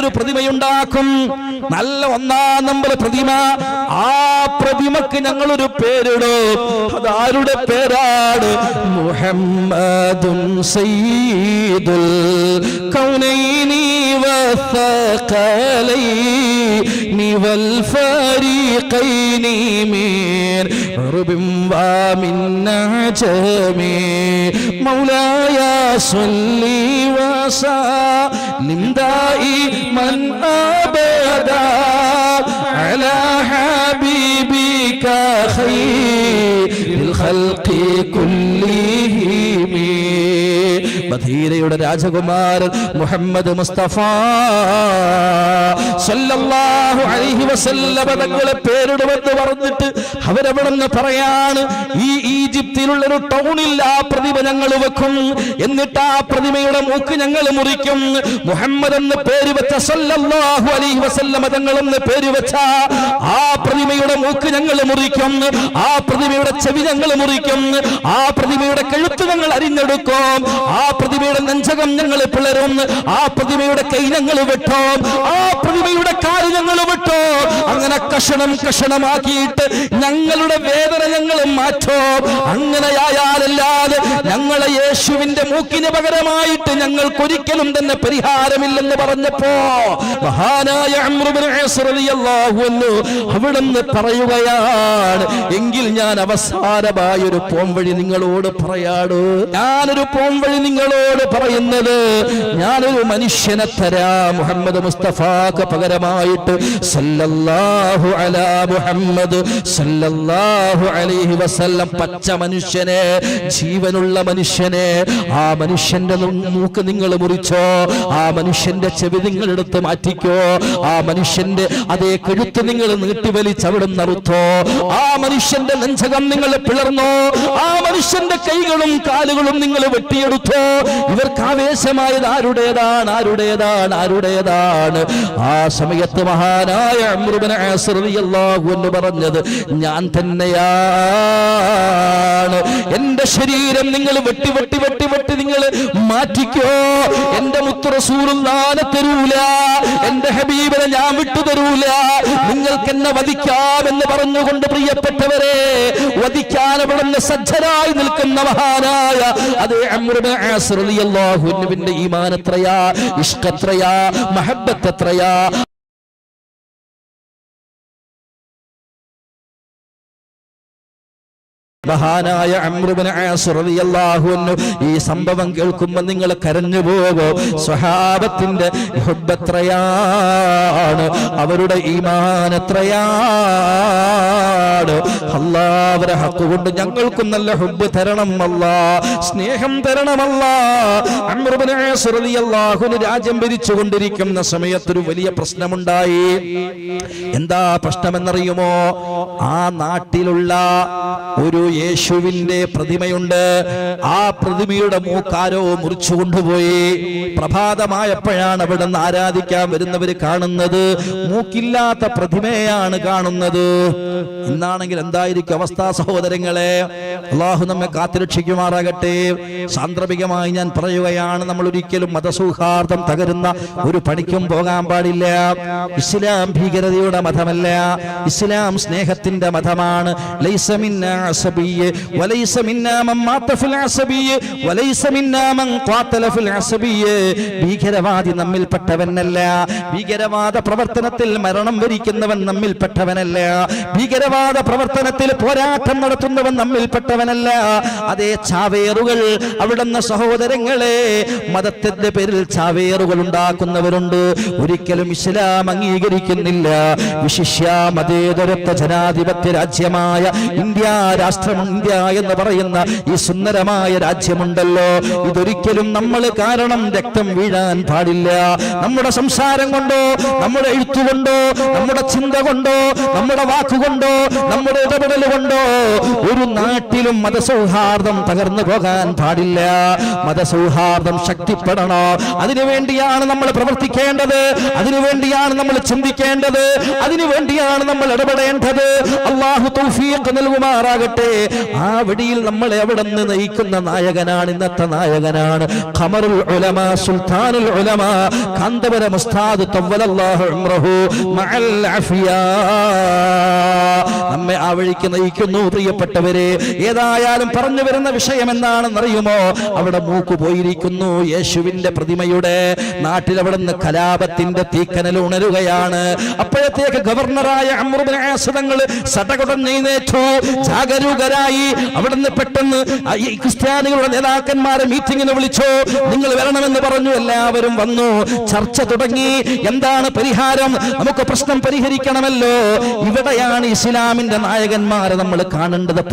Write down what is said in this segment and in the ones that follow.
നല്ലൊരു പ്രതിമയുണ്ടാക്കും. നല്ല ഒന്നാം നമ്പർ പ്രതിമ. ആ പ്രതിമക്ക് ഞങ്ങളൊരു പേരിടോ. അതാരുടെ പേരാണ്? മുഹമ്മദും സയ്യിദുൽ കൗനൈനി വസഖലൈനി വൽ ഫരീഖൈനി മീ عرب ومن عجم مولاي صل وسلم دائما ابدا على حبيبك خير الخلق كلهم മദീനയുടെ രാജകുമാരൻ മുഹമ്മദ് മുസ്തഫ. സല്ലല്ലാഹു അലൈഹി വസല്ലമ തങ്ങളെ പേരിടുമെന്ന് പറഞ്ഞിട്ട് അവരവിടെ നിന്ന് പറയാണ്? ഈ ഈജിപ്തിലുള്ള ഒരു ടൗണിൽ ആ പ്രതിമ ഞങ്ങൾ വെക്കും. എന്നിട്ട് ആ പ്രതിമയുടെ മൂക്ക് ഞങ്ങൾ മുറിക്കും. മുഹമ്മദ് എന്ന് പേര് വെച്ച സല്ലല്ലാഹു അലൈഹി വസല്ലമ തങ്ങൾ എന്ന് പേര് വെച്ച ആ പ്രതിമയുടെ മൂക്ക് ഞങ്ങൾ മുറിക്കും. ആ പ്രതിമയുടെ ചെവി ഞങ്ങൾ മുറിക്കും. ആ പ്രതിമയുടെ കഴുത്ത് ഞങ്ങൾ അരിഞ്ഞെടുക്കും. ആ പ്രതിമയുടെ നെഞ്ചകം ഞങ്ങൾ പിളരും. ആ പ്രതിമയുടെ കൈ ഞങ്ങൾ വെട്ടും. ആ പ്രതിമയുടെ കാൽ വിട്ടോ വെട്ടും. അങ്ങനെ കഷണം കഷണമാക്കിയിട്ട് ഞങ്ങളുടെ വേദന ഞങ്ങൾ മാറ്റോ. അങ്ങനെയായാലല്ലാതെ ഞങ്ങളെ യേശുവിന്റെ മൂക്കിന് പകരമായിട്ട് ഞങ്ങൾക്കൊരിക്കലും തന്നെ പരിഹാരമില്ലെന്ന് പറഞ്ഞപ്പോ മഹാനായ അവിടുന്ന് പറയുകയാണ് എങ്കിൽ ഞാൻ അവസാനമായ ഒരു പോംവഴി നിങ്ങളോട് പറയാടോ ഞാനൊരു പോംവഴി നിങ്ങളോട് പറയുന്നത് ഞാനൊരു മനുഷ്യനെ തരാ മുഹമ്മദ് മുസ്തഫാക്ക് പകരമായിട്ട് സല്ലല്ലാഹു അലാ മുഹമ്മദ് സല്ലല്ലാഹു അലൈഹി വസല്ലം. പച്ച മനുഷ്യനെ ജീവനുള്ള മനുഷ്യനെ ആ മനുഷ്യന്റെ മൂക്ക് നിങ്ങൾ മുറിച്ചോ ആ മനുഷ്യന്റെ ചെവി നിങ്ങൾ എടുത്ത് മാറ്റിക്കോ ആ മനുഷ്യന്റെ അതേ കഴുത്ത് നിങ്ങൾ നീട്ടി വലിച്ച് അവിടെ നറുത്തോ ആ മനുഷ്യന്റെ നെഞ്ചകം നിങ്ങൾ പിളർന്നോ ആ മനുഷ്യന്റെ കൈകളും കാലുകളും നിങ്ങൾ വെട്ടിയെടുത്തോ. ഇവർക്ക് ആവേശമായത് ആരുടേതാണ് ആരുടേതാണ് ആരുടേതാണ്? ആ സമയത്ത് മഹാനായ പറഞ്ഞത് ഞാൻ തന്നെയാണ് എന്റെ ശരീരം നിങ്ങൾ വെട്ടി വെട്ടി വെട്ടി വെട്ടി നിങ്ങൾ മാറ്റിക്കോ. എന്റെ മുത്തറസൂറും റസൂലുള്ളാനെ തരൂല. എന്റെ ഹബീബിനെ ഞാൻ വിട്ടു തരൂല. നിങ്ങൾക്ക് എന്നെ വധിക്കാമെന്ന് പറഞ്ഞുകൊണ്ട് പ്രിയപ്പെട്ടവരെ വധിക്കാൻ അവിടെ സജ്ജരായി നിൽക്കുന്ന മഹാനായ അത് ഈമാൻ എത്രയാ ഇഷ്കത്രയാ മഹബത്ത് എത്രയാ മഹാനായ ഈ സംഭവം കേൾക്കുമ്പോൾ നിങ്ങൾ കരഞ്ഞു പോകോ സ്വഹാബത്തിന്റെ ഹുബത്രയാണ് അവരുടെ ഈമാനത്രയാണ് അല്ലാവരെ ഹക്കുകൊണ്ട് ഞങ്ങൾക്കും നല്ല ഹുബ് തരണം അല്ല. സ്നേഹം തരണമല്ല അമ്രുബിന് ആസ് റളിയല്ലാഹു അൻഹു രാജ്യം ഭരിച്ചുകൊണ്ടിരിക്കുന്ന സമയത്തൊരു വലിയ പ്രശ്നമുണ്ടായി. എന്താ പ്രശ്നമെന്നറിയുമോ? ആ നാട്ടിലുള്ള ഒരു യേശുവിന്റെ പ്രതിമയുണ്ട്. ആ പ്രതിമയുടെ മൂക്കാരോ മുറിച്ചു കൊണ്ടുപോയി. പ്രഭാതമായപ്പോഴാണ് അവിടെ നിന്ന് ആരാധിക്കാൻ വരുന്നവർ കാണുന്നത്. മൂക്കില്ലാത്ത പ്രതിമയാണ് കാണുന്നത്. ഇന്നാണെങ്കിൽ എന്തായിരിക്കും അവസ്ഥ സഹോദരങ്ങളെ? അള്ളാഹു നമ്മെ കാത്തുരക്ഷിക്കുമാറാകട്ടെ. സാന്ദർഭികമായി ഞാൻ പറയുകയാണ് നമ്മൾ ഒരിക്കലും മതസൗഹാർദ്ദം തകരുന്ന ഒരു പണിക്കും പോകാൻ പാടില്ല. ഇസ്ലാം ഭീകരതയുടെ മതമല്ല. ഇസ്ലാം സ്നേഹത്തിന്റെ മതമാണ്. ഭീകരവാദി നമ്മിൽപ്പെട്ടവനല്ല. ഭീകരവാദ പ്രവർത്തനത്തിൽ മരണം വരിക്കുന്നവൻ നമ്മിൽപ്പെട്ടവനല്ല. ഭീകരവാദ പ്രവർത്തനത്തിൽ പോരാട്ടം നടത്തുന്നവൻ നമ്മിൽപ്പെട്ടവനല്ല അതേ ചാവേറുകൾ അവിടുന്ന് സഹോദരങ്ങളെ മതത്തിന്റെ പേരിൽ ചാവേറുകൾ ഉണ്ടാക്കുന്നവരുണ്ട്. ഒരിക്കലും ഇസ്ലാം അംഗീകരിക്കുന്നില്ല. വിശിഷ്യ മതേതരത്വ ജനാധിപത്യ രാജ്യമായ ഇന്ത്യ രാഷ്ട്രം ഇന്ത്യ എന്ന് പറയുന്ന ഈ സുന്ദരമായ രാജ്യമുണ്ടല്ലോ. ഇതൊരിക്കലും നമ്മൾ കാരണം രക്തം വീഴാൻ പാടില്ല. നമ്മുടെ സംസാരം കൊണ്ടോ നമ്മുടെ എഴുത്തുകൊണ്ടോ നമ്മുടെ ചിന്ത കൊണ്ടോ നമ്മുടെ വാക്കുകൊണ്ടോ നമ്മുടെ ഇടപെടൽ കൊണ്ടോ ഒരു നാട്ടിൽ ഒരിക്കലും മതസൗഹാർദ്ദം തകർന്നു പോകാൻ പാടില്ല. മതസൗഹാർദ്ദം ശക്തിപ്പെടണം. അതിനുവേണ്ടിയാണ് നമ്മൾ പ്രവർത്തിക്കേണ്ടത്. അതിനുവേണ്ടിയാണ് നമ്മൾ ചിന്തിക്കേണ്ടത്. അതിനുവേണ്ടിയാണ് നമ്മൾ ഇടപെടേണ്ടത്. അള്ളാഹു തൗഫീഖ് നൽകുമാറാകട്ടെ. ആ വഴിയിൽ നമ്മളെ എവിടെ നിന്ന് നയിക്കുന്ന നായകനാണ് ഇന്നത്തെ നായകനാണ് ഖമറുൽ ഉലമ സുൽത്താനുൽ ഉലമ കാന്തപുരം മുസ്താദ് തവ്വലല്ലാഹു ഉംറഹു മഅൽ അഫിയ. നമ്മെ ആ വഴിക്ക് നയിക്കുന്നു പ്രിയപ്പെട്ടവരെ ഏതായാലും പറഞ്ഞു വരുന്ന വിഷയം എന്താണെന്നറിയുമോ അവിടെ മൂക്ക് പോയിരിക്കുന്നു. യേശുവിന്റെ പ്രതിമയുടെ നാട്ടിൽ അവിടെ നിന്ന് കലാപത്തിന്റെ തീക്കനൽ ഉണരുകയാണ്. അപ്പോഴത്തേക്ക് ഗവർണറായ അമൃതങ്ങൾ സടകുടഞ്ഞേറ്റു ജാഗരൂകരായി അവിടുന്ന് പെട്ടെന്ന് ഈ ക്രിസ്ത്യാനികളുടെ നേതാക്കന്മാരെ മീറ്റിങ്ങിന് വിളിച്ചു. നിങ്ങൾ വരണമെന്ന് പറഞ്ഞു. എല്ലാവരും വന്നു. ചർച്ച തുടങ്ങി. എന്താണ് പരിഹാരം? നമുക്ക് പ്രശ്നം പരിഹരിക്കണമല്ലോ. ഇവിടെയാണ് ഇസ്ലാമിന്റെ നായകന്മാരെ നമ്മൾ കാണേണ്ടത്.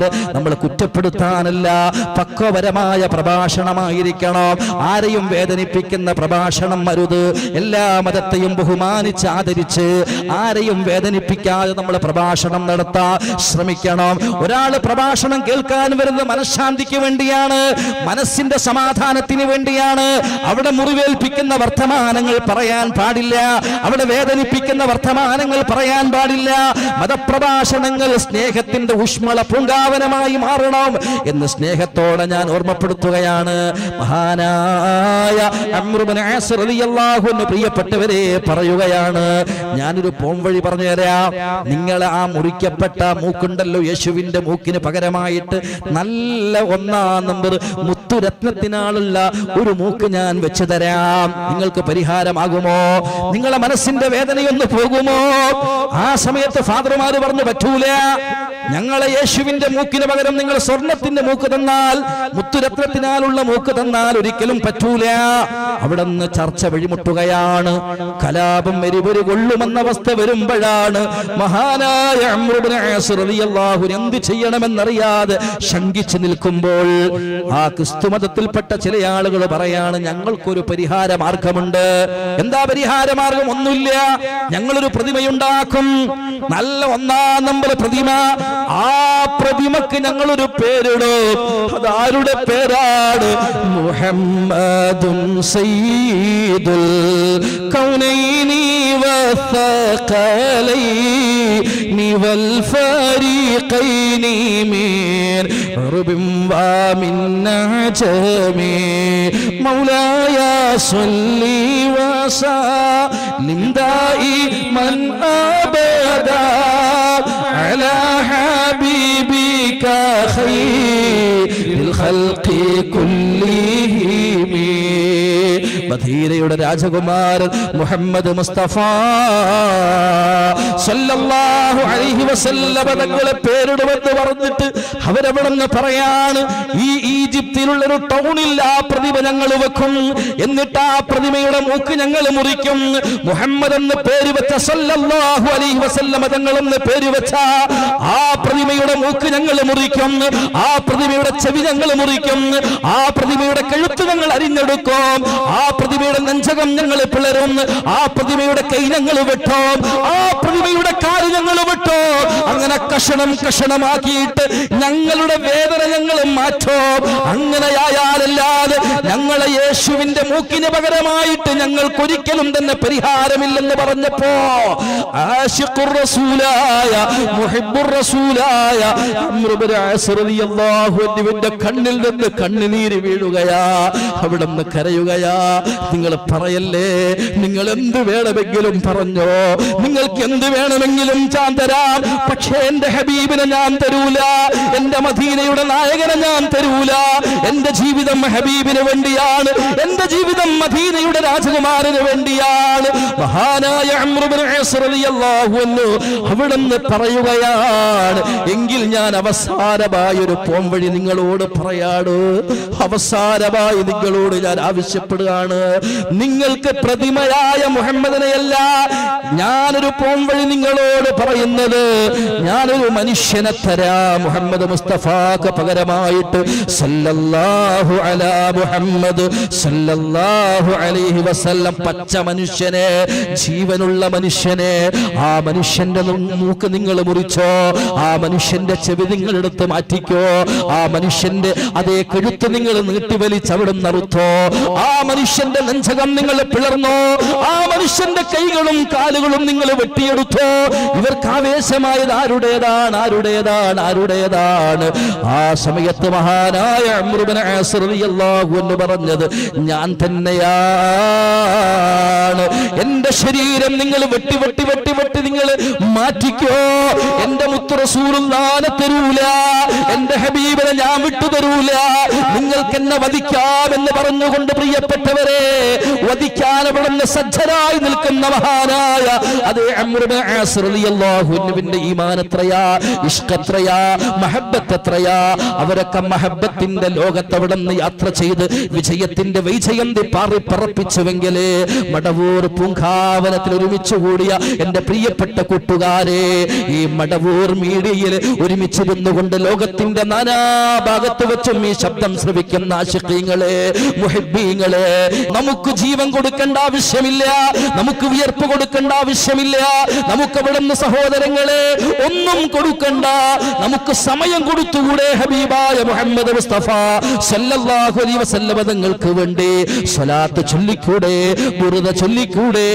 പാതിരിമാര് നമ്മൾ കുറ്റപ്പെടുത്താനല്ല. പക്വപരമായ പ്രഭാഷണമായിരിക്കണം. ആരെയും വേദനിപ്പിക്കുന്ന പ്രഭാഷണം അരുത്. എല്ലാ മതത്തെയും ബഹുമാനിച്ച് ആദരിച്ച് ആരെയും വേദനിപ്പിക്കാതെ നമ്മൾ പ്രഭാഷണം നടത്താൻ ശ്രമിക്കണം. ഒരാൾ പ്രഭാഷണം കേൾക്കാൻ വരുന്നത് മനഃശാന്തിക്ക് വേണ്ടിയാണ് മനസ്സിന്റെ സമാധാനത്തിന് വേണ്ടിയാണ്. അവിടെ മുറിവേൽപ്പിക്കുന്ന വർത്തമാനങ്ങൾ പറയാൻ പാടില്ല. അവിടെ വേദനിപ്പിക്കുന്ന വർത്തമാനങ്ങൾ പറയാൻ പാടില്ല. മതപ്രഭാഷണങ്ങൾ സ്നേഹത്തിന്റെ ഊഷ്മള പൂങ്കാവനമായി മാറണം എന്ന് സ്നേഹത്തോടെ ഞാൻ ഓർമ്മപ്പെടുത്തുകയാണ്. മഹാനായ പ്രിയപ്പെട്ടവരെ പറയുകയാണ്. ഞാനൊരു പോം വഴി പറഞ്ഞു തരാം. നിങ്ങൾ ആ മുറിക്കപ്പെട്ട മൂക്കുണ്ടല്ലോ യേശുവിന്റെ മൂക്കിന് പകരമായിട്ട് നല്ല ഒന്നാം നമ്പർ മുത്തുരത്നത്തിനാളുള്ള ഒരു മൂക്ക് ഞാൻ വെച്ചു തരാം. നിങ്ങൾക്ക് പരിഹാരമാകുമോ? നിങ്ങളെ മനസ്സിന്റെ വേദനയൊന്ന് പോകുമോ? ആ സമയത്ത് ഫാദർമാര് പറഞ്ഞു പറ്റൂല. ഞങ്ങളെ യേശുവിന്റെ മൂക്കിന് പകരം നിങ്ങൾ സ്വർണത്തിന്റെ മൂക്ക് തന്നാൽ മുത്തുരത്നത്തിനാലുള്ള മൂക്ക് തന്നാൽ ഒരിക്കലും പറ്റൂല. അവിടെ നിന്ന് ചർച്ച വഴിമുട്ടുകയാണ്. കലാപം എരിപൊരു കൊള്ളുമെന്ന അവസ്ഥ വരുമ്പോഴാണ് മഹാനായ എന്ത് ചെയ്യണമെന്നറിയാതെ ശങ്കിച്ചു നിൽക്കുമ്പോൾ ആ ക്രിസ്തു മതത്തിൽപ്പെട്ട ചില ആളുകൾ പറയാണ് ഞങ്ങൾക്കൊരു പരിഹാര മാർഗമുണ്ട് എന്താ പരിഹാര മാർഗം ഒന്നുമില്ല. ഞങ്ങളൊരു പ്രതിമയുണ്ടാക്കും. നല്ല ഒന്നാം നമ്പർ പ്രതിമ. ആ പ്രതിമക്ക് ഞങ്ങൾ ഒരു പേരിടോ അതാരുടെ പേരാണ്? മുഹമ്മദും മൗലായാ حبيبك خير الخلق كله. മദീനയുടെ രാജകുമാരൻ മുഹമ്മദ് മുസ്തഫ. സല്ലല്ലാഹു അലൈഹി വസല്ലമ തങ്ങളെ പേരിടുമെന്ന് പറഞ്ഞിട്ട് അവരവിടെന്ന് പറയാണ് ഈ ഈജിപ്തിലുള്ള ഒരു ടൗണിൽ ആ പ്രതിമ ഞങ്ങൾ വെക്കും. എന്നിട്ട് ആ പ്രതിമയുടെ മൂക്ക് ഞങ്ങൾ മുറിക്കും. മുഹമ്മദ് എന്ന് പേര് വെച്ച സല്ലല്ലാഹു അലൈഹി വസല്ലമ തങ്ങൾ എന്ന് പേര് വെച്ച ആ പ്രതിമയുടെ മൂക്ക് ഞങ്ങൾ മുറിക്കും. ആ പ്രതിമയുടെ ചെവി ഞങ്ങൾ മുറിക്കും. ആ പ്രതിമയുടെ കഴുത്ത് ഞങ്ങൾ അരിഞ്ഞെടുക്കും. ആ പ്രതിമയുടെ നഞ്ചകം ഞങ്ങൾ പിളരും. ആ പ്രതിമയുടെ കൈ ഞങ്ങൾ വെട്ടും. ആ പ്രതിമയുടെ കാൽ വിട്ടോ. വെട്ടും അങ്ങനെ കഷണം കഷണമാക്കിയിട്ട് ഞങ്ങളുടെ വേദന ഞങ്ങൾ മാറ്റോ. അങ്ങനെയായാലല്ലാതെ ഞങ്ങളെ യേശുവിന്റെ മൂക്കിന് പകരമായിട്ട് ഞങ്ങൾക്ക് ഒരിക്കലും തന്നെ പരിഹാരമില്ലെന്ന് പറഞ്ഞപ്പോ ആശിഖുർ റസൂലായ റസൂലായ കണ്ണിൽ നിന്ന് കണ്ണുനീര് വീഴുകയാ. അവിടെ നിന്ന് കരയുകയാ. നിങ്ങൾ പറയല്ലേ? നിങ്ങൾ എന്ത് വേണമെങ്കിലും പറഞ്ഞോ? നിങ്ങൾക്ക് എന്ത് വേണമെങ്കിലും ഞാൻ തരാം. പക്ഷേ എന്റെ ഹബീബിനെ ഞാൻ തരൂല. എന്റെ മദീനയുടെ നായകനെ ഞാൻ തരൂല. എന്റെ ജീവിതം ഹബീബിന് വേണ്ടിയാണ്. എന്റെ ജീവിതം മദീനയുടെ രാജകുമാരന് വേണ്ടിയാണ്. മഹാനായ അവിടുന്ന് പറയുകയാണ് എങ്കിൽ ഞാൻ അവസാനമായ ഒരു പോംവഴി നിങ്ങളോട് പറയാട്? അവസാനമായി നിങ്ങളോട് ഞാൻ ആവശ്യപ്പെടുകയാണ്. നിങ്ങൾക്ക് പ്രതിമയായ മുഹമ്മദിനെയല്ല ഞാനൊരു പോംവഴി നിങ്ങളോട് പറയുന്നത്. ഞാനൊരു മനുഷ്യനെ തരാ. മുഹമ്മദ് മുസ്തഫാക്ക് പകരമായിട്ട് സല്ലല്ലാഹു അലാ മുഹമ്മദ് സല്ലല്ലാഹു അലൈഹി വസല്ലം. പച്ച മനുഷ്യനെ ജീവനുള്ള മനുഷ്യനെ ആ മനുഷ്യന്റെ മൂക്ക് നിങ്ങൾ മുറിച്ചോ ആ മനുഷ്യന്റെ ചെവി നിങ്ങൾ എടുത്ത് മാറ്റിക്കോ ആ മനുഷ്യന്റെ അതേ കഴുത്ത് നിങ്ങൾ നീട്ടി വലിച്ച് നടത്തോ ആ മനുഷ്യന്റെ നെഞ്ചകം നിങ്ങൾ പിളർന്നോ? ആ മനുഷ്യന്റെ കൈകളും കാലുകളും നിങ്ങൾ വെട്ടിയെടുത്തോ? ഇവർക്ക് ആവേശമായത് ആരുടേതാണ്? ആരുടേതാണ്? ആരുടേതാണ്? ആ സമയത്ത് മഹാനായ അൻഹു പറഞ്ഞത് ഞാൻ തന്നെയാണ്. എന്റെ ശരീരം നിങ്ങൾ വെട്ടി വെട്ടി വെട്ടി വെട്ടി നിങ്ങൾ മാറ്റിക്കോ. എന്റെ മുത്ത് നാളെ തരൂല. എന്റെ ഹബീബിനെ ഞാൻ വിട്ടു തരൂല നിങ്ങൾക്ക് എന്നെ വധിക്കാമെന്ന് പറഞ്ഞുകൊണ്ട് പ്രിയപ്പെട്ടവരെ വധിക്കാൻ അവിടുന്ന് സജ്ജരായി നിൽക്കുന്ന മഹാനായ അതേ അമ്രുബിൻ ആസിർ റളിയല്ലാഹു അൻഹുവിന്റെ ഈമാൻ എത്രയാ ഇഷ്ക് എത്രയാ മഹബത്ത് എത്രയാ? അവരൊക്കെ മഹബത്തിന്റെ ലോകത്ത് അവിടെ നിന്ന് യാത്ര ചെയ്ത് വിജയത്തിന്റെ വൈജയന്തി പാറി പറപ്പിച്ചുവെങ്കിലേ മടവൂർ പൂങ്കാവനത്തിൽ ഒരുമിച്ച് കൂടിയ എന്റെ പ്രിയപ്പെട്ട കൂട്ടുകാരെ ഈ മടവൂർ മീഡിയയിൽ ഒരുമിച്ചിരുന്നുകൊണ്ട് ലോകത്തിന്റെ നാനാഭാഗത്ത് വെച്ചും ഈ ശബ്ദം ശ്രവിക്കുന്ന ആശിക്കീങ്ങളെ മുഹിബീങ്ങളെ നമുക്ക് ജീവൻ കൊടുക്കേണ്ട ആവശ്യമില്ല. നമുക്ക് വിയർപ്പ് കൊടുക്കേണ്ട ആവശ്യമില്ല. നമുക്ക് അവിടുന്ന് സഹോദരങ്ങളെ ഒന്നും കൊടുക്കണ്ട. നമുക്ക് സമയം കൊടുത്തുകൂടെ ഹബീബായ മുഹമ്മദ് മുസ്തഫ സല്ലല്ലാഹു അലൈഹി വസല്ലമ തങ്ങൾക്ക് വേണ്ടി. സ്വലാത്ത് ചൊല്ലിക്കൂടെ ബുറുദ ചൊല്ലിക്കൂടെ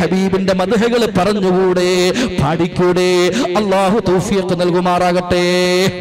ഹബീബിന്റെ മദ്ഹകൾ പറഞ്ഞുകൂടെ പാടിക്കൂടെ. അള്ളാഹു തൗഫീഖ് നൽകുമാറാകട്ടെ.